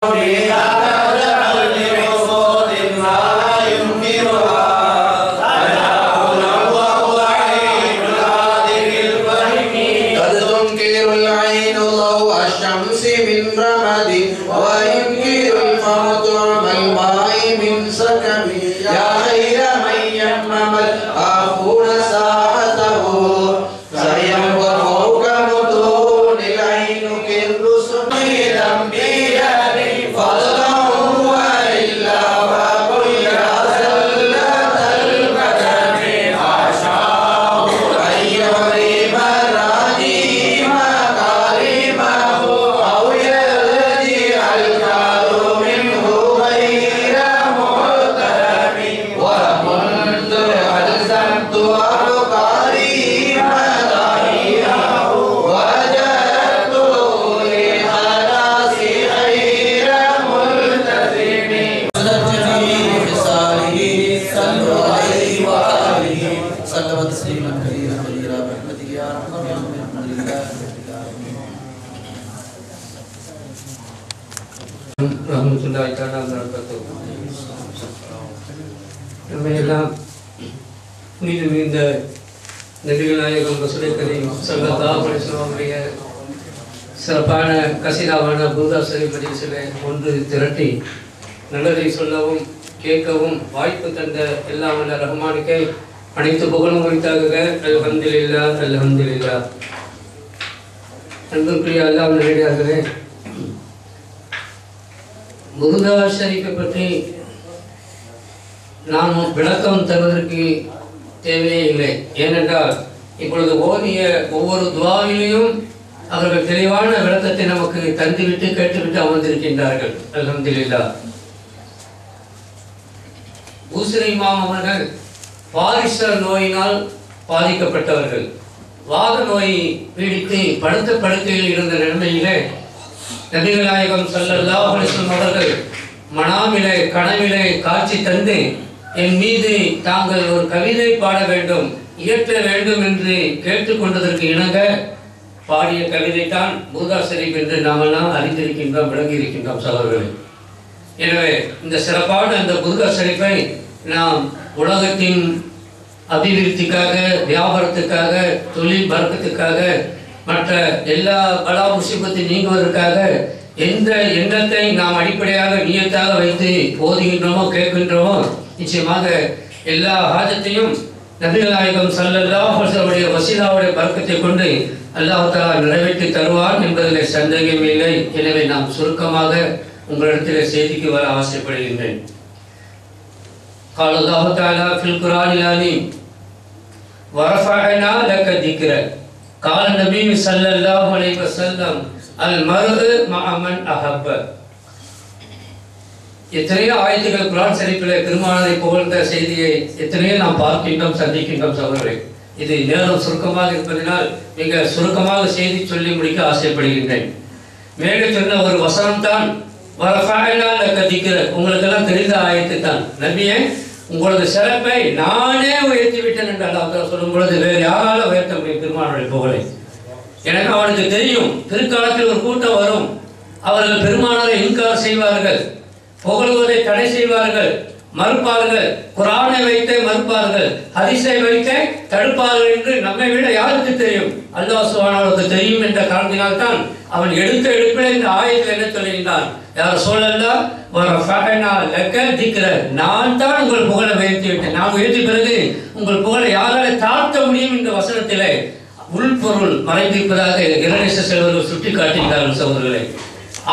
Amém. நம்ம எல்லாம் புனித மிகுந்த நபிகள் நாயகம் ரசூலை சிறப்பான கசிதாவான பூதா ஷரீஃப் சிலை ஒன்று திரட்டி நல்லதை சொல்லவும் கேட்கவும் வாய்ப்பு தந்த எல்லா வல்ல ரஹ்மானுக்கே அனைத்து புகழும் வைத்தாக அல்ஹம்துலில்லா அல்ஹம்துலில்லா. அன்புக்குரிய அல்லாஹ் நேரடியாகவே முருகா ஷரீஃபை பற்றி நாம் விளக்கம் தருவதற்கு தேவையே இல்லை. ஏனென்றால் இப்பொழுது ஓதிய ஒவ்வொரு துவாவிலையும் அவர்கள் தெளிவான விளக்கத்தை நமக்கு தந்துவிட்டு கேட்டுவிட்டு அமர்ந்திருக்கின்றார்கள். அலமதுல்லா பூசரி இமாம் அவர்கள் பாரிசர் நோயினால் பாதிக்கப்பட்டவர்கள். வாத நோய் பீடித்து படுத்த படுக்கையில் இருந்த நிலைமையிலே நபிகள் நாயகம் ஸல்லல்லாஹு அவர்கள் மனாமிலே கனவிலே காட்சி தந்து என் மீது தாங்கள் ஒரு கவிதை பாட வேண்டும் இயற்ற வேண்டும் என்று கேட்டுக்கொண்டதற்கு இணங்க பாடிய கவிதை தான் பூதாசரிப் என்று நாமெல்லாம் அறிந்திருக்கின்றோம் விளங்கி இருக்கின்றோம் சகோதரர்களே. எனவே இந்த சிறப்பான அந்த புர்கா நாம் உலகத்தின் அபிவிருத்திக்காக வியாபாரத்துக்காக தொழில் வர்க்கத்துக்காக மற்ற எல்லா பலா முசிபத்தை நீங்குவதற்காக எந்த எண்ணத்தை நாம் அடிப்படையாக நியத்தாக வைத்து ஓதுகின்றோமோ கேட்கின்றோமோ நிச்சயமாக எல்லா ஹாஜத்தையும் நபிகள் நாயகம் ஸல்லல்லாஹு அலைஹி வஸல்லம் வசீலாவுடைய பறக்கத்தை கொண்டு அல்லாஹ் தஆலா நிறைவேற்றி தருவான் என்பதில் சந்தேகம் இல்லை எனவே நாம் சுருக்கமாக உங்களிடத்தில் செய்திக்கு வர ஆசைப்படுகின்றேன் قال الله تعالى في القرآن العظيم ورفعنا لك ذكرك قال النبي صلى الله عليه وسلم அல் மருது மகமன் அஹப்ப. எத்தனையோ ஆயத்துகள் குரான் சரிப்பில் பெருமானதை புகழ்ந்த செய்தியை எத்தனையோ நாம் பார்க்கின்றோம் சந்திக்கின்றோம் சகோதரர்களே. இது நேரம் சுருக்கமாக இருப்பதனால் மிக சுருக்கமாக செய்தி சொல்லி முடிக்க ஆசைப்படுகின்றேன். மேலே சொன்ன ஒரு வசனம் தான் உங்களுக்கெல்லாம் தெரிந்த ஆயத்து தான் நபியே உங்களது சிறப்பை நானே உயர்த்தி விட்டேன் என்று அல்லாஹ் சொல்லும் பொழுது வேறு யாரால உயர்த்த முடியும் பெருமானுடைய புகழை? எனக்கு அவனுக்கு தெரியும். பிற்காலத்தில் ஒரு கூட்டம் வரும். அவர்கள் பெருமானரை இன்கார் செய்வார்கள். புகழ்வதை தடை செய்வார்கள். மறுப்பார்கள். குரானை வைத்தே மறுப்பார்கள். ஹரிசை வைத்தே தடுப்பார்கள் என்று நம்மை விட யாருக்கு தெரியும்? அல்லாஹ் சுபானவருக்கு தெரியும் என்ற காரணத்தினால் தான் அவன் எடுத்த எடுப்பில் இந்த ஆயத்தில் என்ன சொல்லுகின்றான் யார் சொல்லலாம் ஒரு நான் தான் உங்கள் புகழை உயர்த்தி விட்டேன். நான் உயர்த்தி பிறகு உங்கள் புகழை யாரால தாழ்த்த முடியும் இந்த வசனத்திலே உள்பொருள் மறைந்திருப்பதாக இரணேச செல்வர்கள் சுட்டி காட்டுகிறார்கள் சகோதரர்களே.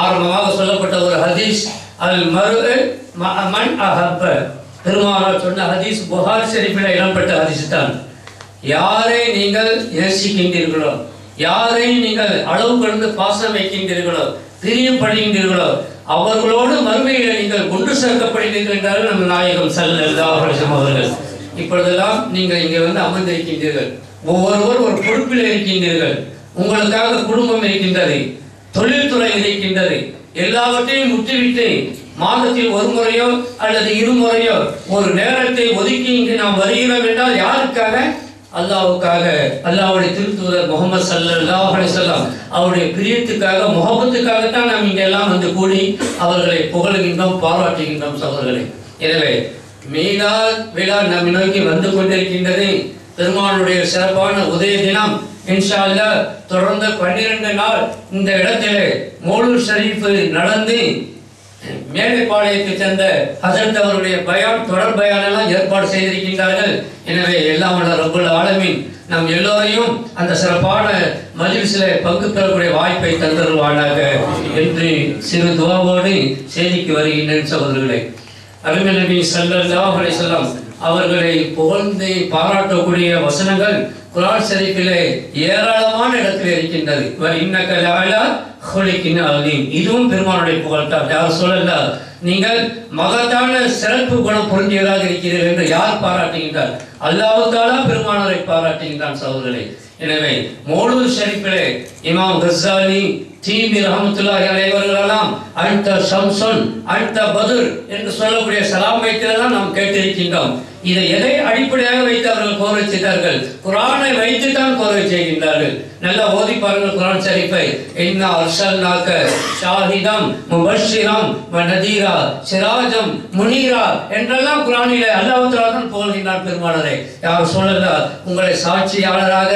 ஆரம்பமாக சொல்லப்பட்ட ஒரு ஹதீஸ் அல் மறு மண் அஹப்ப. பெருமானார் சொன்ன ஹதீஸ் புகார் ஷெரீஃபில் இடம்பெற்ற ஹதீஸ் தான் யாரை நீங்கள் நேசிக்கின்றீர்களோ யாரை நீங்கள் அளவு கடந்து பாசம் வைக்கின்றீர்களோ பிரியப்படுகின்றீர்களோ அவர்களோடு மறுமையில் நீங்கள் கொண்டு சேர்க்கப்படுகிறீர்கள் நம்ம நாயகம் சல்லல்லாஹு அவர்கள். இப்பொழுதெல்லாம் நீங்கள் இங்கே வந்து அமர்ந்திருக்கின்றீர்கள். ஒவ்வொருவர் ஒரு பொறுப்பில் இருக்கின்றீர்கள். உங்களுக்காக குடும்பம் இருக்கின்றது தொழில்துறை இருக்கின்றது. எல்லாவற்றையும் முற்றிவிட்டு மாதத்தில் ஒரு முறையோ அல்லது இருமுறையோ ஒரு நேரத்தை ஒதுக்கி இங்கு நாம் வருகிறோம் என்றால் யாருக்காக? அல்லாவுக்காக. அல்லாவுடைய திருத்தூதர் முகமது சல்லாஹ் அலைஹி அவருடைய பிரியத்துக்காக முகமத்துக்காகத்தான் நாம் இங்கே எல்லாம் வந்து கூடி அவர்களை புகழுகின்றோம் பாராட்டுகின்றோம் சகோதரர்களே. எனவே மீனா விழா நம்மை நோக்கி வந்து கொண்டிருக்கின்றது. பெருமானுடைய சிறப்பான உதய தினம். இன்ஷால்ல தொடர்ந்து பன்னிரண்டு நாள் இந்த இடத்துல மௌலூத் ஷரீஃப் நடந்து மேலைப்பாளையத்தை சேர்ந்த ஹசரத் அவருடைய பயான் தொடர் பயான் எல்லாம் ஏற்பாடு செய்திருக்கின்றார்கள். எனவே எல்லாம் உள்ள ரபுல் ஆலமின். நம் எல்லோரையும் அந்த சிறப்பான மஜ்லிஸில் பங்கு பெறக்கூடிய வாய்ப்பை தந்தருவானாக என்று சிறு துவாவோடு செய்திக்கு வருகின்றேன் சகோதரர்களே. அருமை நபி சல்லாஹ் அலைஹி அவர்களை புகழ்ந்து பாராட்டக்கூடிய வசனங்கள் குரான் சரிப்பிலே ஏராளமான இடத்தில் இருக்கின்றது. வ இன்னக அலீம். இதுவும் பெருமானுடைய புகழ்தான். யார் சொல்லல நீங்கள் மகத்தான சிறப்பு குணம் பொருந்தியதாக இருக்கிறீர்கள் என்று யார் பாராட்டுகின்றார்? அல்லாஹ் பெருமானரை பாராட்டுகின்றான் சகோதரர்களே. எனவே மோலூர் ஷரீஃபிலே இமாம் ஹசாலி தீமி ரஹமத்துல்லாஹி அலைவர்களெல்லாம் அடுத்த சம்சன் அடுத்த பதுர் என்று சொல்லக்கூடிய சலாம் வைத்ததெல்லாம் நாம் கேட்டிருக்கின்றோம். இதை எதை அடிப்படையாக வைத்து அவர்கள் கோர செய்தார்கள்? குரானை வைத்து தான் கோர செய்கின்றார்கள். நல்லா ஓதி பாருங்கள் குரான் ஷரீஃபை. இன்னா அர்சல்நாக்க ஷாஹிதம் முபஷிரம் நதீரா சிராஜம் முனீரா என்றெல்லாம் குரானிலே அல்லாஹ் தான் புகழ்கின்றான் பெருமானரை. யார் சொல்லல? உங்களை சாட்சியாளராக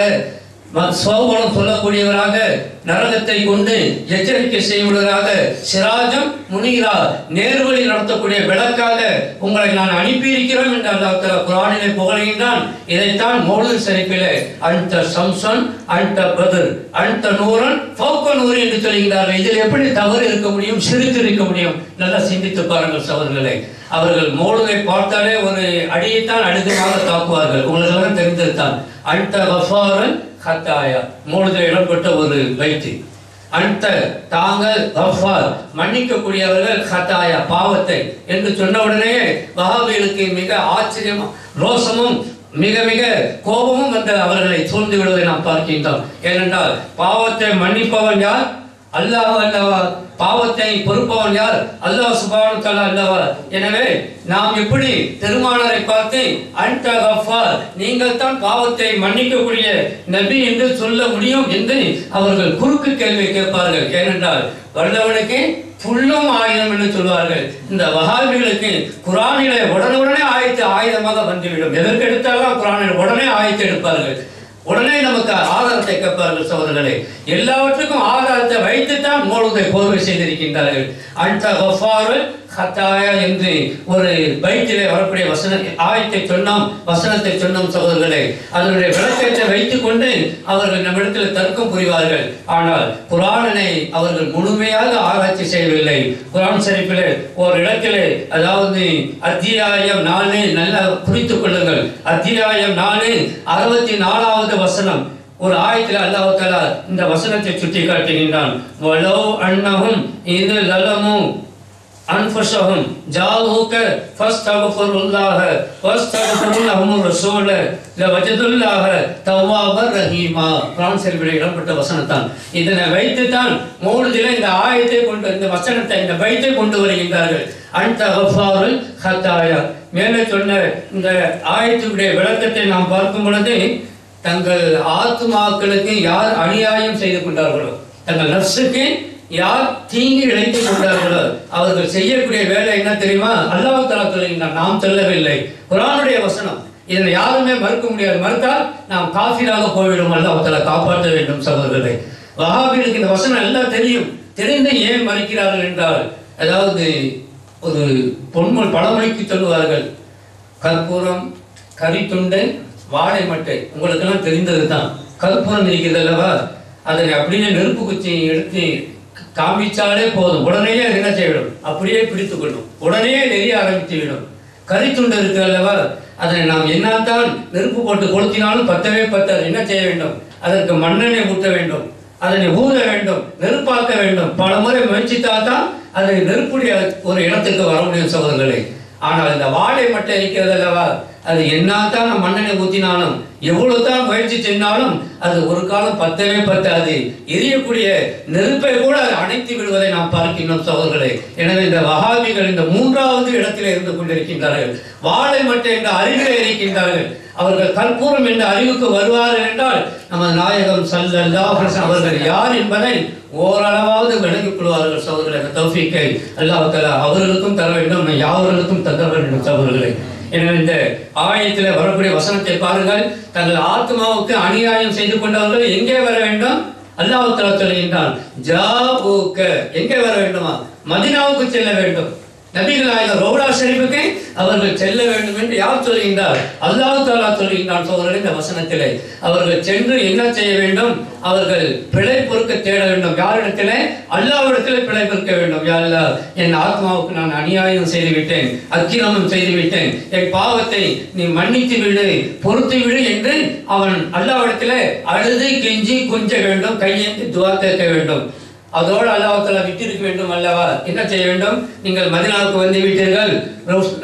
சோபனம் சொல்லக்கூடியவராக நரகத்தை கொண்டு எச்சரிக்கை செய்வதாக சிராஜம் முனீரா நேர்வழி நடத்தக்கூடிய விளக்காக உங்களை நான் அனுப்பியிருக்கிறோம் என்று அல்லாஹ் தஆலா குர்ஆனிலே புகழ்கின்றான். இதைத்தான் மௌலூத் சரிப்பிலே அந்த சம்சன் அந்த பதில் அந்த நூரன் ஃபௌக நூறு என்று சொல்கிறார்கள் இதில் எப்படி தவறு இருக்க முடியும் சிரித்து இருக்க முடியும்? நல்லா சிந்தித்து பாருங்கள் சவர்களை அவர்கள் மௌலுவை பார்த்தாலே ஒரு அடியைத்தான் அடிதமாக தாக்குவார்கள். உங்களுக்கு தெரிந்திருத்தான் தெரிந்ததுதான் அன்த ஹத்தாயா மூணுல இடம்பெற்ற ஒரு வைத்தி. அந்த தாங்கள் கஃபார் மன்னிக்கக்கூடியவர்கள் ஹத்தாயா பாவத்தை என்று சொன்ன உடனே வஹாபிகளுக்கு மிக ஆச்சரியம் ரோசமும் மிக மிக கோபமும் வந்து அவர்களை சூழ்ந்து விடுவதை நாம் பார்க்கின்றோம். ஏனென்றால் பாவத்தை மன்னிப்பவன் யார்? அல்லாஹ் அல்லவா பாவத்தை பொறுப்பவன் யார்? அல்லாஹ் சுபானு தஆலா அல்லவா எனவே நாம் எப்படி பெருமானாரை பார்த்து அன்ட கஃபார் நீங்கள் தான் பாவத்தை மன்னிக்கக்கூடிய நபி என்று சொல்ல முடியும் என்று அவர்கள் குறுக்கு கேள்வி கேட்பார்கள். ஏனென்றால் வல்லவனுக்கு புல்லும் ஆயுதம் என்று சொல்வார்கள். இந்த வகாபிகளுக்கு குரானிலே உடனுடனே ஆயத்து ஆயுதமாக வந்துவிடும். எதற்கு எடுத்தாலும் குரானில் உடனே ஆயத்தை எடுப்பார்கள். உடனே நமக்கு ஆதாரத்தை கேட்பார்கள் சகோதரர்களே. எல்லாவற்றுக்கும் ஆதாரத்தை வைத்துத்தான் மூலத்தை போர்வை செய்திருக்கின்றார்கள். அந்த ஹத்தாயா என்று ஒரு பைத்திலே வரக்கூடிய வசன ஆயத்தை சொன்னோம் வசனத்தை சொன்னோம் சகோதரர்களே. அதனுடைய விளக்கத்தை வைத்துக் கொண்டு அவர்கள் நம்மிடத்தில் தர்க்கம் புரிவார்கள். ஆனால் குரானனை அவர்கள் முழுமையாக ஆராய்ச்சி செய்யவில்லை. குரான் சரிப்பில் ஒரு இடத்திலே அதாவது அத்தியாயம் நாலு நல்லா குறித்துக் கொள்ளுங்கள். அத்தியாயம் நாலு அறுபத்தி நாலாவது வசனம். ஒரு ஆயத்தில் அல்லாஹ் இந்த வசனத்தை சுட்டி காட்டுகின்றான் வலோ அன்னஹும் இது லலமு அன்ஃபுஸஹும் ஜாவுக ஃபஸ்தக்ஃபிருல்லாஹ ஃபஸ்தக்ஃபிரு லஹும் ரசூல லவஜதுல்லாஹ தவ்வாபர் ரஹீமா குர்ஆன் ஷரீஃபில் இடம்பெற்ற வசனத்தான் இதனை வைத்துத்தான் மௌலிதிலே இந்த ஆயத்தை கொண்டு இந்த வசனத்தை இந்த வைத்தை கொண்டு வருகின்றார்கள். அன்த கஃபாருல் ஹத்தாயா மேலே சொன்ன இந்த ஆயத்துடைய விளக்கத்தை நாம் பார்க்கும் பொழுது தங்கள் ஆத்மாக்களுக்கு யார் அநியாயம் செய்து கொண்டார்களோ தங்கள் நர்ஸுக்கு யார் தீங்கு இணைத்துக் கொண்டார்களோ அவர்கள் செய்யக்கூடிய வேலை என்ன தெரியுமா? அல்லாஹ் தஆலா சொல்லுகின்றான் நாம் சொல்லவில்லை. குரானுடைய வசனம் இதனை யாருமே மறுக்க முடியாது. மறுத்தால் நாம் காஃபிராக போய்விடும். அல்லாஹ் தஆலா காப்பாற்ற வேண்டும். சகோதரர்களை வஹாபிகளுக்கு இந்த வசனம் எல்லாம் தெரியும். தெரிந்து ஏன் மறுக்கிறார்கள் என்றால் அதாவது ஒரு பொன்மொழி பழமொழிக்கு சொல்லுவார்கள் கற்பூரம் கரித்துண்டு வாழை மட்டை உங்களுக்கெல்லாம் தெரிந்தது தான் கற்பூரம் இருக்கிறது அல்லவா? அதனை அப்படியே நெருப்பு குச்சி எடுத்து காமிச்சாலே போதும். உடனே அது என்ன செய்யணும்? அப்படியே பிடித்து கொள்ளும் உடனே நெறிய ஆரம்பித்து விடும். கரித்துண்டு இருக்கு அல்லவா? அதனை நாம் என்னத்தான் நெருப்பு போட்டு கொளுத்தினாலும் பத்தவே பத்தாது. என்ன செய்ய வேண்டும்? அதற்கு மண்ணெண்ணெய் ஊற்ற வேண்டும். அதனை ஊத வேண்டும். நெருப்பாக்க வேண்டும். பல முறை முயற்சித்தால் தான் அதனை நெருப்புடைய ஒரு இடத்துக்கு வர முடியும் சகோதரர்களே. ஆனால் இந்த வாழை மட்டை இருக்கிறது அல்லவா? அது என்னத்தான் நம்ம மண்ணெண்ணை ஊத்தினாலும் எவ்வளோ தான் முயற்சி செஞ்சாலும் அது ஒரு காலம் பத்தவே பத்தாது. எரியக்கூடிய நெருப்பை கூட அது அணைத்து விடுவதை நாம் பார்க்கின்றோம் சோதர்களே எனவே இந்த வகாபிகள் இந்த மூன்றாவது இடத்தில் இருந்து கொண்டிருக்கின்றார்கள். வாழை மட்டை என்ற அறிவிலே இருக்கின்றார்கள். அவர்கள் கற்பூரம் என்ற அறிவுக்கு வருவார்கள் என்றால் நமது நாயகம் சல்லல்லாஹு அவர்கள் யார் என்பதை ஓரளவாவது விளங்கிக் கொள்வார்கள் சகோதரர்கள். தௌஃபிக்கை தௌஃபீக்கை அல்லாஹ் அவர்களுக்கும் தர வேண்டும் யாவர்களுக்கும் தர வேண்டும் சகோதரர்களே. எனவே இந்த ஆயத்தில் வரக்கூடிய வசனத்தை பாருங்கள். தங்கள் ஆத்மாவுக்கு அநியாயம் செய்து கொண்டவர்கள் எங்கே வர வேண்டும்? அல்லாஹ் தஆலா சொல்கின்றான் ஜாபூக்க எங்கே வர வேண்டுமா? மதினாவுக்கு செல்ல வேண்டும். நபிகள் நாயகர் ரோடா ஷெரீஃபுக்கு அவர்கள் செல்ல வேண்டும் என்று யார் சொல்கின்றார்? அல்லாஹ் தாலா சொல்கின்றான் சோதரர் இந்த வசனத்திலே. அவர்கள் சென்று என்ன செய்ய வேண்டும்? அவர்கள் பிழை பொறுக்க தேட வேண்டும். யாரிடத்திலே? அல்லாவிடத்திலே பிழை பொறுக்க வேண்டும். யா என் ஆத்மாவுக்கு நான் அநியாயம் செய்து விட்டேன் அக்கிரமம் செய்து விட்டேன் என் பாவத்தை நீ மன்னித்து விடு பொறுத்து விடு என்று அவன் அல்லாவிடத்திலே அழுது கெஞ்சி கொஞ்ச வேண்டும் கையேந்தி துவா கேட்க வேண்டும். அதோடு அல்லாஹால விட்டிருக்க வேண்டும் அல்லவா? என்ன செய்ய வேண்டும்? நீங்கள் மதினாவுக்கு வந்து விட்டீர்கள்.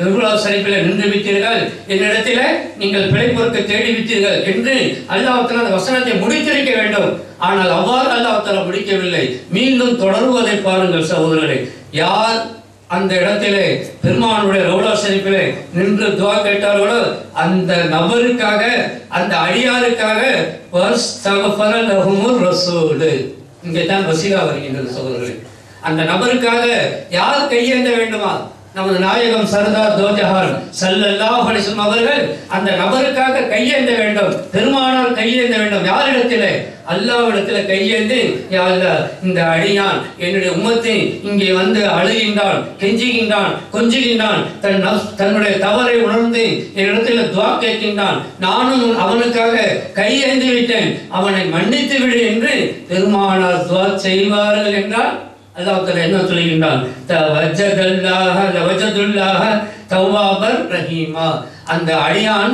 ரெகுலா சரிப்பில் நின்று விட்டீர்கள். என்னிடத்தில் நீங்கள் பிழை தேடி விட்டீர்கள் என்று அல்லாஹால அந்த வசனத்தை முடித்திருக்க வேண்டும். ஆனால் அவ்வாறு அல்லாஹால முடிக்கவில்லை. மீண்டும் தொடருவதை பாருங்கள் சகோதரரை யார் அந்த இடத்திலே பெருமானுடைய ரவுலா சரிப்பிலே நின்று துவா கேட்டார்களோ அந்த நபருக்காக அந்த அடியாருக்காக வஸ்தகஃபர ரசூலு. இங்கே தான் வசீலா வருகின்றது சகோதரர்களே. அந்த நபருக்காக யார் கையேந்த வேண்டுமா? நமது நாயகம் சர்தார் தோஜஹான் சல்லல்லா அலைஹி அவர்கள் அந்த நபருக்காக கையேந்த வேண்டும். பெருமானால் கையேந்த வேண்டும். யாரிடத்திலே? அல்லாவிடத்தில் கையேந்து யா இந்த அடியான் என்னுடைய உமத்தை இங்கே வந்து அழுகின்றான் கெஞ்சுகின்றான் கொஞ்சுகின்றான். தன் தன்னுடைய தவறை உணர்ந்து என்னிடத்தில் துவா கேட்கின்றான். நானும் அவனுக்காக கையேந்து விட்டேன். அவனை மன்னித்து விடு என்று பெருமானார் துவா செய்வார்கள் என்றால் அல்லாஹ் தஆலா என்ன சொல்கின்றான் தவஜதல்லாஹ லவஜதுல்லாஹ தவ்வாபர் ரஹீமா. அந்த அடியான்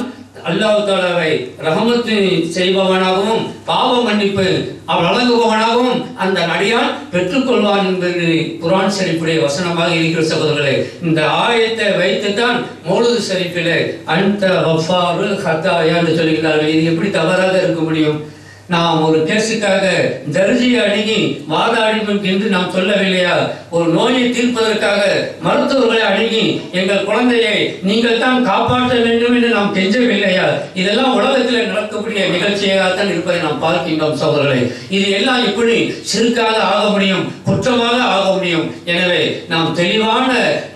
அல்லாஹ் தாலாவை ரஹமத்து செய்பவனாகவும் பாவ மன்னிப்பு அவன் வழங்குபவனாகவும் அந்த அடியான் பெற்றுக்கொள்வான் என்பது குரான் சரிப்புடைய வசனமாக இருக்கிற சகோதரர்களே. இந்த ஆயத்தை வைத்துத்தான் மௌலூது சரிப்பிலே அந்த ஹத்தாயா என்று சொல்கிறார்கள் இது எப்படி தவறாக இருக்க முடியும்? நாம் ஒரு கேஸுக்காக தர்ஜியை அணுகி வாதாடினோம் என்று நாம் சொல்லவில்லையா? ஒரு நோயை தீர்ப்பதற்காக மருத்துவர்களை அணுகி எங்கள் குழந்தையை நீங்கள் தான் காப்பாற்ற வேண்டும் என்று நாம் கெஞ்சவில்லையா? இதெல்லாம் உலகத்தில் நடக்கக்கூடிய நிகழ்ச்சியாகத்தான் இருப்பதை நாம் பார்க்கின்றோம் சோதர்களை இது எல்லாம் எப்படி சிறுக்காக ஆக முடியும் குற்றமாக ஆக முடியும். எனவே நாம் தெளிவான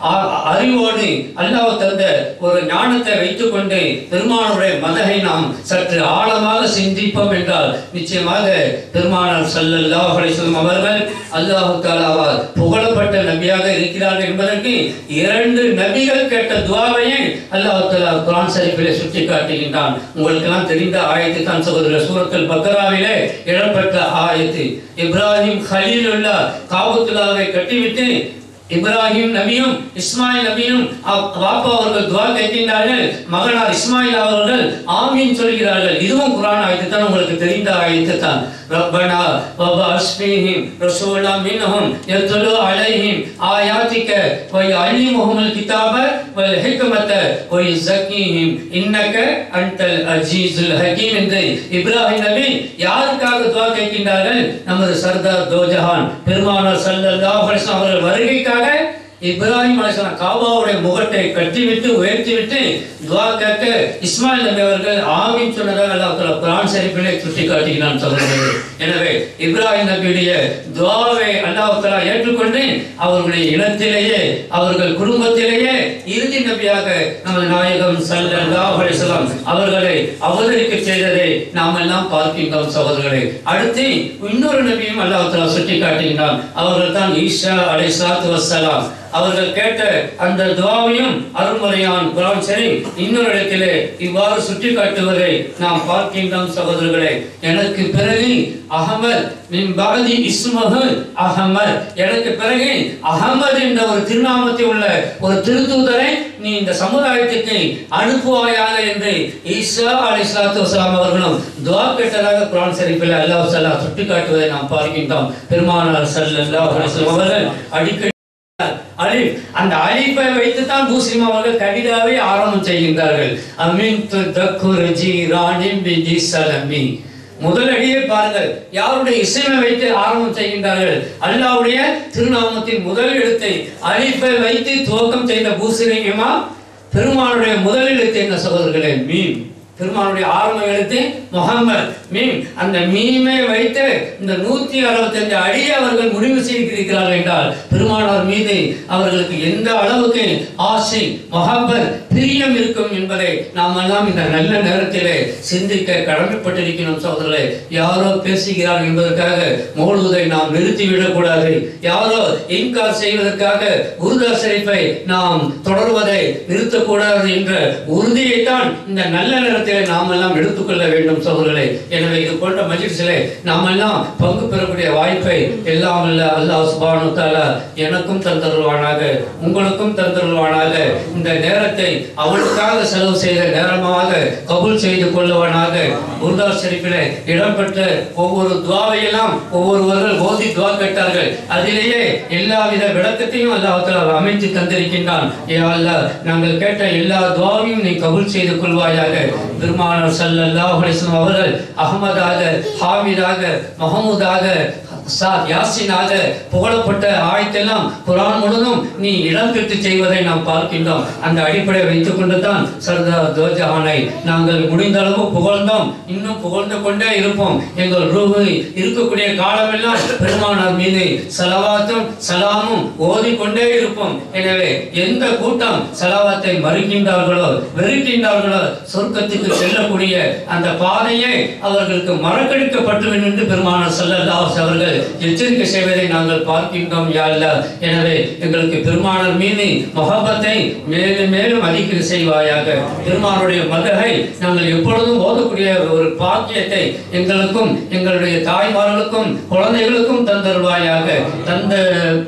அ- அறிவோடு அல்லாஹ் தந்த ஒரு ஞானத்தை வைத்துக்கொண்டு பெருமானுடைய மதகை நாம் சற்று ஆழமாக சிந்திப்போம் என்றால் நிச்சயமாக பெருமானார் ஸல்லல்லாஹு அவர்கள் அல்லாஹ் தஆலாவால் புகழப்பட்ட நபியாக இருக்கிறார்கள் என்பதற்கு இரண்டு நபிகள் கேட்ட துஆவையே அல்லாஹ் தஆலா குர்ஆன் ஷரீஃபிலே சுட்டி காட்டுகின்றான் உங்களுக்கெல்லாம் தெரிந்த ஆயத்து தான் சகோதரர் சூரத்துல் பக்கராவிலே இடம்பெற்ற ஆயத்து. இப்ராஹிம் ஹலீலுல்லா காபத்துல்லாவை கட்டிவிட்டு இப்ராஹிம் நபியும் இஸ்மாயில் நபியும் பாப்பா அவர்கள் துவா கேட்கின்றார்கள். மகனார் இஸ்மாயில் அவர்கள் ஆமீன் சொல்கிறார்கள். இதுவும் குரான் ஆயத்து தான் உங்களுக்கு தெரிந்த ஆயத்து தான் ரப்பனா வபஅஸ் ஃபீஹிம் ரசூலா மின்ஹும் யத்லு அலைஹிம் ஆயாத்திக வ யுஅல்லிமுஹுல் கிதாப வல் ஹிக்மத வை யுஸக்கீஹிம் இன்னக அன்டல் அஜீஸுல் ஹகீம் என்று இப்ராஹிம் நபி யாருக்காக துவா கேட்கின்றார்கள்? நமது சர்தார் தோஜஹான் பெருமானார் ஸல்லல்லாஹு அலைஹி வஸல்லம் அவர்கள் வருகைக்காக आ है। இப்ராஹிம் அலிஸ்லாம் காபாவுடைய முகத்தை கட்டிவிட்டு உயர்த்திவிட்டு துவா கேட்க இஸ்மாயில் நபி அவர்கள் ஆமீன் சொன்னதாக அல்லாஹ் தஆலா சரிப்பிலே சுட்டி காட்டுகிறான் சகோதரர்களே. எனவே இப்ராஹிம் நபியுடைய துவாவை அல்லாஹ் ஏற்றுக்கொண்டு அவர்களுடைய இனத்திலேயே அவர்கள் குடும்பத்திலேயே இறுதி நபியாக நமது நாயகம் ஸல்லல்லாஹு அலைஹி அவர்களை அவதரிக்க செய்ததை நாம் எல்லாம் பார்க்கின்றோம் சகோதரர்களே. அடுத்து இன்னொரு நபியும் அல்லாஹ் சுட்டி காட்டுகின்றான் அவர்கள் தான் ஈஷா அலைஹிஸ்ஸலாத்து வசலாம் அவர்கள் கேட்ட அந்த துவாவையும் அருள்முறையான் குரான் சரி இன்னொரு இடத்திலே இவ்வாறு சுட்டி காட்டுவதை நாம் பார்க்கின்றோம் சகோதரர்களே. எனக்கு பிறகு அகமது மின் பகதி இஸ்மஹு அகமது. எனக்கு பிறகு அகமது என்ற ஒரு திருநாமத்தில் உள்ள ஒரு திருத்தூதரை நீ இந்த சமுதாயத்துக்கு அனுப்புவாயாக என்று ஈசா சலாத்து வஸலாம் அவர்களும் துவா கேட்டதாக குரான் சரிப்பில் அல்லாஹ் சல்லா சுட்டி காட்டுவதை நாம் பார்க்கின்றோம். பெருமானார் ஸல்லல்லாஹு அல்லாஹ் அவர்கள் அடிக்கடி அலிஃப் அந்த அலிஃபை வைத்து தான் முஸ்லிம் அவர்கள் கவிதாவை ஆரம்பம் செய்கின்றார்கள். அமீன் தக்குர் ஜீரானின் பிஜி சலமி. முதலடியே பாருங்கள் யாருடைய இசைமை வைத்து ஆரம்பம் செய்கின்றார்கள்? அல்லாவுடைய திருநாமத்தின் முதல் எழுத்தை அலிஃபை வைத்து துவக்கம் செய்த பூசிரியமா பெருமானுடைய முதல் எழுத்தை என்ன சகோதரர்களே? மீன் பெருமானுடைய ஆரம்ப எழுத்து முகம்மது மீன். அந்த மீமை வைத்து இந்த நூத்தி அறுபத்தஞ்சு அடியை அவர்கள் முடிவு செய்திருக்கிறார்கள் என்றால் பெருமானார் மீது அவர்களுக்கு எந்த அளவுக்கு ஆசை மொஹப்பத் பிரியம் இருக்கும் என்பதை நாம் எல்லாம் இந்த நல்ல நேரத்திலே சிந்திக்க கடமைப்பட்டிருக்கிறோம் சகோதரர்களே. யாரோ பேசுகிறார் என்பதற்காக மோழுவதை நாம் நிறுத்திவிடக்கூடாது. யாரோ இன்கார் செய்வதற்காக உருதா ஷரீஃபை நாம் தொடர்வதை நிறுத்தக்கூடாது என்ற உறுதியைத்தான் இந்த நல்ல நேரத்தில் நாம் எல்லாம் எடுத்துக்கொள்ள வேண்டும் சகோதரர்களே. எனவே இது போன்ற மஜிலிசிலே நாம் எல்லாம் பங்கு பெறக்கூடிய வாய்ப்பை எல்லாம் அல்ல அல்லாஹ் சுபானு தாலா எனக்கும் தந்தருள்வானாக உங்களுக்கும் தந்தருள்வானாக. இந்த நேரத்தை அவனுக்காக செலவு செய்த நேரமாக கபூல் செய்து கொள்ளுவானாக. குருதா ஷெரீஃபிலே இடம்பெற்ற ஒவ்வொரு துவாவையெல்லாம் ஒவ்வொருவர்கள் ஓதி துவா கேட்டார்கள். அதிலேயே எல்லாவித விளக்கத்தையும் அல்லாஹ் அமைத்து தந்திருக்கின்றான். ஏ அல்ல நாங்கள் கேட்ட எல்லா துவாவையும் நீ கபூல் செய்து கொள்வாயாக. பெருமானார் ஸல்லல்லாஹு அவர்கள் அகமதாக ஹாமிதாக மஹமூதாக சாத் யாசினாக புகழப்பட்ட ஆயத்தெல்லாம் குரான் முழுதும் நீ இடம் பெற்று செய்வதை நாம் பார்க்கின்றோம். அந்த அடிப்படையை வைத்துக் கொண்டு தான் சர்தார் தோஜஹானை நாங்கள் முடிந்த அளவு புகழ்ந்தோம். இன்னும் புகழ்ந்து கொண்டே இருப்போம். எங்கள் ரூபு இருக்கக்கூடிய காலமெல்லாம் பெருமானார் மீது செலவாத்தும் சலாமும் ஓதிக்கொண்டே இருப்போம். எனவே எந்த கூட்டம் செலவாத்தை மறுக்கின்றார்களோ வெறுக்கின்றார்களோ சொர்க்கத்துக்கு செல்லக்கூடிய அந்த பாதையை அவர்களுக்கு மறக்கடிக்கப்பட்டு என்று பெருமானார் செல்லல்லாஸ் அவர்கள் எச்சரிக்கை செய்வதை நாங்கள் பார்க்கின்றோம் யாழ்லா எனவே எங்களுக்கு பெருமானர் மீது மொஹபத்தை மேலும் மேலும் அதிக செய்வாயாக. பெருமானுடைய மதகை நாங்கள் எப்பொழுதும் ஓதக்கூடிய ஒரு பாக்கியத்தை எங்களுக்கும் எங்களுடைய தாய்மார்களுக்கும் குழந்தைகளுக்கும் தந்தருவாயாக. தந்த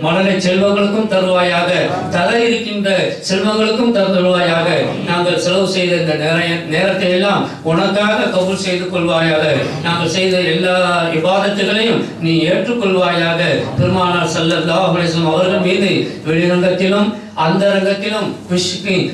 மழலை செல்வங்களுக்கும் தருவாயாக. தலை இருக்கின்ற செல்வங்களுக்கும் தந்தருவாயாக. நாங்கள் செலவு செய்த இந்த நேர- நேரத்தை எல்லாம் உனக்காக கபூல் செய்து கொள்வாயாக. நாங்கள் செய்த எல்லா விவாதத்துகளையும் நீ ஏற்றுக்கொள்வாயாக. பெருமானார் ஸல்லல்லாஹு அவர்கள் மீது வெளிரங்கத்திலும் அந்த ரங்கத்திலும்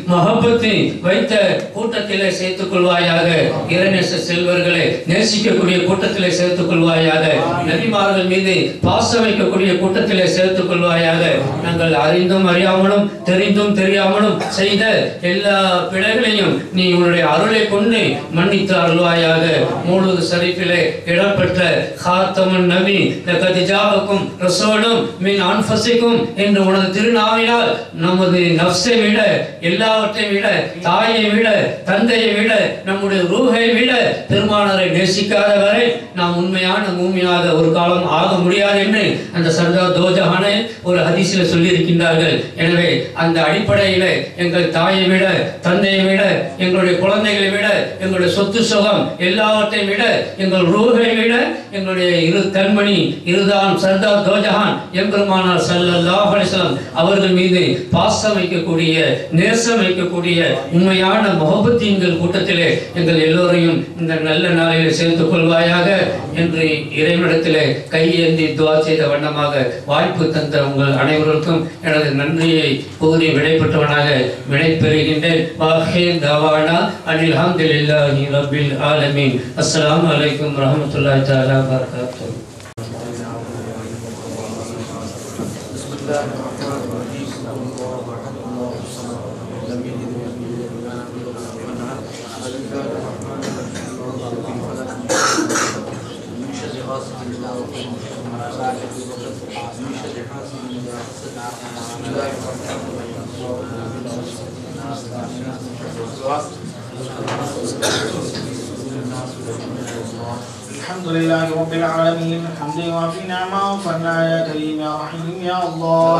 மகப்பத்தை வைத்த கூட்டத்திலே சேர்த்துக் கொள்வாயாக இறைநேச செல்வர்களை நேசிக்கக்கூடிய கூட்டத்திலே சேர்த்துக் கொள்வாயாக நபிமார்கள் மீது பாச வைக்கக்கூடிய கூட்டத்திலே சேர்த்துக் கொள்வாயாக நாங்கள் அறிந்தும் அறியாமலும் தெரிந்தும் தெரியாமலும் செய்த எல்லா பிழைகளையும் நீ உன்னுடைய அருளை கொண்டு மன்னித்து அருள்வாயாக. மூழுது சரிப்பிலே இடம்பெற்ற ஹாத்தமன் நபி கதிஜாவுக்கும் ஜாபக்கும் மின் அன்ஃபஸிக்கும் என்று உனது திருநாவினால் நமது நப்சை விட எல்லாவற்றை விட தாயை விட தந்தையை விட நம்முடைய ரூகை விட பெருமானரை நேசிக்காத வரை நாம் உண்மையான மூமியாக ஒரு காலம் ஆக முடியாது என்று அந்த சர்தார் தோஜஹானை ஒரு ஹதீஸில் சொல்லியிருக்கின்றார்கள். எனவே அந்த அடிப்படையில் எங்கள் தாயை விட தந்தையை விட எங்களுடைய குழந்தைகளை விட எங்களுடைய சொத்து சுகம் எல்லாவற்றையும் விட எங்கள் ரூகை விட எங்களுடைய இரு கண்மணி இருதான் சர்தார் தோஜஹான் எம்பெருமானார் ஸல்லல்லாஹு அவர்கள் மீது பா பாசம் வைக்கக்கூடிய நேசம் வைக்கக்கூடிய உண்மையான முகபத்தீன்கள் கூட்டத்திலே எங்கள் எல்லோரையும் இந்த நல்ல நாளில் சேர்த்துக் கொள்வாயாக என்று இறைவனிடத்திலே கையேந்தி துவா செய்த வண்ணமாக வாய்ப்பு தந்த உங்கள் அனைவருக்கும் எனது நன்றியை கூறி விடைபெற்றவனாக விடைபெறுகின்றேன். அனில் ஹம்துலில்லாஹி ரப்பில் ஆலமீன். அலைக்கும் Thank you. الحمد لله رب العالمين. الحمد وفي نعمة وفرنا يا كريم يا رحيم يا الله.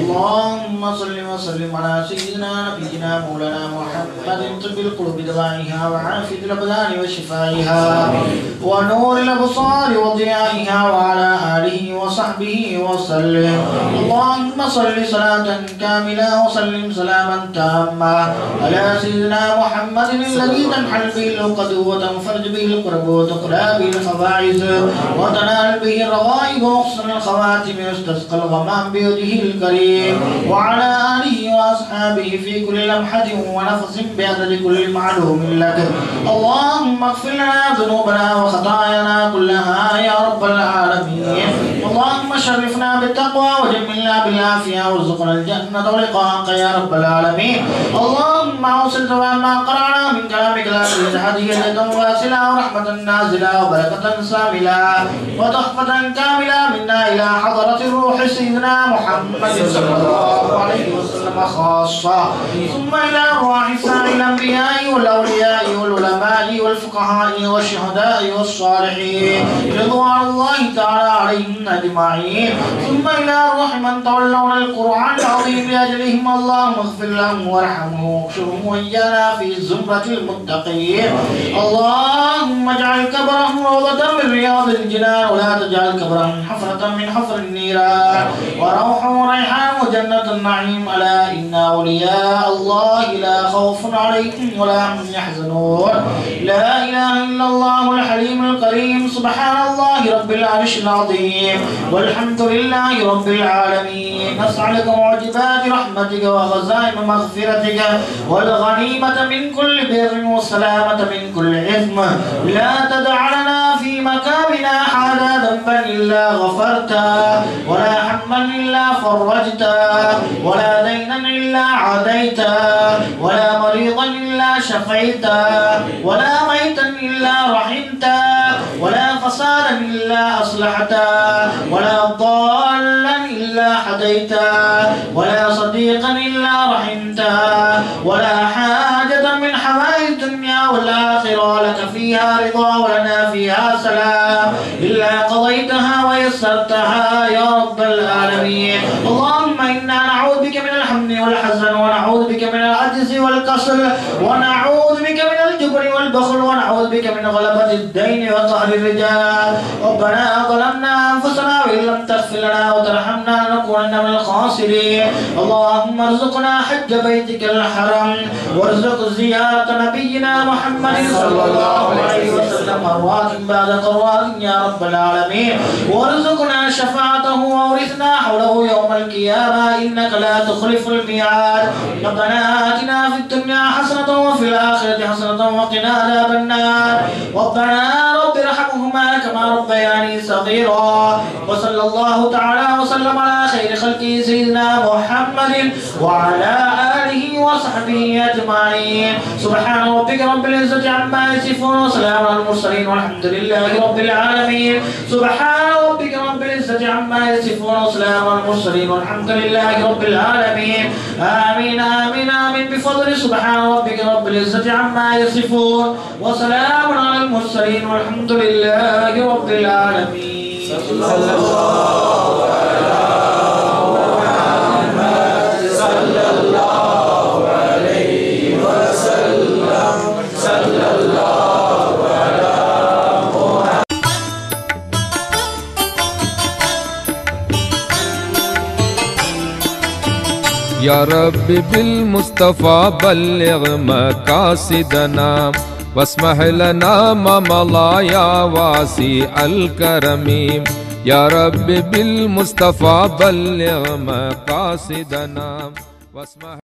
اللهم صل وسلم على سيدنا نبينا مولانا محمد. طب القلوب دوائها وعافية الأبدان وشفائها. ونور الأبصار وضيائها وعلى آله وصحبه وسلم. اللهم صل صلاة كاملة وسلم سلاما تاما. على سيدنا محمد الذي تنحل به العقد وتنفرج به القرب وتقرى به الخبائث وتنال به الرغائب وحسن الخواتم يستسقى الغمام بيده الكريم. وعلى آله وأصحابه في كل لمحة ونفس بعدد كل معلوم لك. اللهم اغفر لنا ذنوبنا وخطايانا كلها يا رب العالمين. اللهم شرفنا بالتقوى وجملنا بالعافية. وارزقنا الجنة ولقاءك يا رب العالمين. اللهم اوصل ثواب ما قرأنا من كلامك العزيز هدية واسلة ورحمة نازلة وبركة ساملة وتحفة كاملة منا إلى حضرة الروح سيدنا محمد صلى الله عليه وسلم خاصة ثم إلى أرواح سائر الأنبياء والأولياء والعلماء والفقهاء والشهداء والصالحين رضوان الله تعالى عليهم أجمعين ثم إلى أرواح من تولون القرآن العظيم لأجلهم اللهم اغفر لهم وارحمهم. واغفرهم وإيانا في زمرة المتقين. اللهم اجعل كبرهم روضة من رياض الجنان ولا تجعل كبرهم حفرة من حفر النيران وروح وريحان وجنة النعيم. ألا إن أولياء الله لا خوف عليهم ولا هم يحزنون. لا إله إلا الله الحليم الكريم سبحان الله رب العرش العظيم. والحمد لله رب العالمين. نسألك معجبات رحمتك وغزائم مغفرتك والغنيمة من كل بر والسلامة من كل إثم. لا تدع لنا في مكاننا هذا ذنبا إلا غفرته. ولا هما إلا فرجته. ولا دينا إلا عديته ولا مريضا إلا شفيته. ولا ميتا إلا رحمته. ولا فسادا إلا أصلحته. ولا ضالا إلا هديته ولا صديقا إلا رحمته ولا حاجة من حوائج الدنيا والآخرة لك فيها رضا ولنا فيها سلام. إلا قضيتها ويسرتها يا رب العالمين. اللهم إنا نعوذ بك من الهم والحزن ونعوذ بك من العجز والكسل ونعوذ بك من الجبن والبخل ونعوذ بك من غلبة الدين وقهر الرجال. ربنا ظلمنا أنفسنا وإن لم تغفر لنا وترحمنا لنكونن من الخاسرين. اللهم ارزقنا حج بيتك الحرم وارزق زيارة نبينا محمد صلى الله عليه وسلم مرات بعد قرات يا رب العالمين. وارزقنا شفاعته وورثنا حوله يوم القيامة إنك لا تخلف الميعاد. ربنا آتنا في الدنيا حسنة وفي الآخرة حسنة وقنا عذاب النار. ربنا ارحمهما كما ربياني صغيرا. وصلى الله تعالى وسلم على خير خلقه سيدنا محمد وعلى آله وصحبه أجمعين. سبحان ربك رب العزة عما يصفون وسلام على المرسلين والحمد لله رب العالمين. سبحان ربك رب العزة عما يصفون وسلام على المرسلين والحمد لله رب العالمين. آمين آمين آمين. بفضل سبحان ربك رب العزة عما يصفون وسلام على المرسلين والحمد لله لله رب العالمين. صلى الله على محمد صلى الله عليه وسلم صلى الله على محمد يا رب بالمصطفى بلغ مقاصدنا. واسمح لنا ما مضى يا واسع الكرم يا رب بالمصطفى بلغ مقاصدنا. واسمح